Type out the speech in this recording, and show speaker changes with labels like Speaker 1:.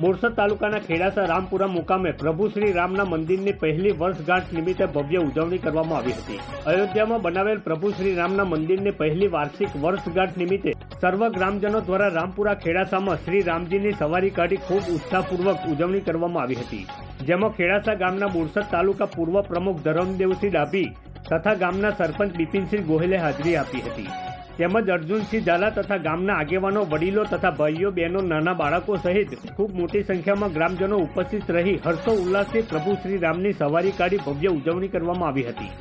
Speaker 1: બોરસદ તાલુકાના ખેડાસા રામપુરા મુકામે પ્રભુ શ્રી રામના મંદિરની પહેલી વર્ષગાંઠ નિમિત્તે ભવ્ય ઉજવણી કરવામાં આવી હતી. અયોધ્યામાં બનાવેલ પ્રભુ શ્રી રામના મંદિરની પહેલી વાર્ષિક વર્ષગાંઠ નિમિત્તે સર્વ ગ્રામજનો દ્વારા રામપુરા ખેડાસામાં શ્રી રામજીની સવારી કાઢી ખૂબ ઉત્સાહપૂર્વક ઉજવણી કરવામાં આવી હતી. જેમાં ખેડાસા ગામના બોરસદ તાલુકા પૂર્વ પ્રમુખ ધરમદેવસિંહ ડાભી તથા ગામના સરપંચ બિપિનસિંહ ગોહિલે હાજરી આપી હતી. તેમજ અર્જુનસિંહ ઝાલા તથા ગામના આગેવાનો, વડીલો તથા ભાઈઓ, બહેનો, નાના બાળકો સહિત ખૂબ મોટી સંખ્યામાં ગ્રામજનો ઉપસ્થિત રહી હર્ષો ઉલ્લાસથી પ્રભુ શ્રી રામની સવારી કાઢી ભવ્ય ઉજવણી કરવામાં આવી હતી.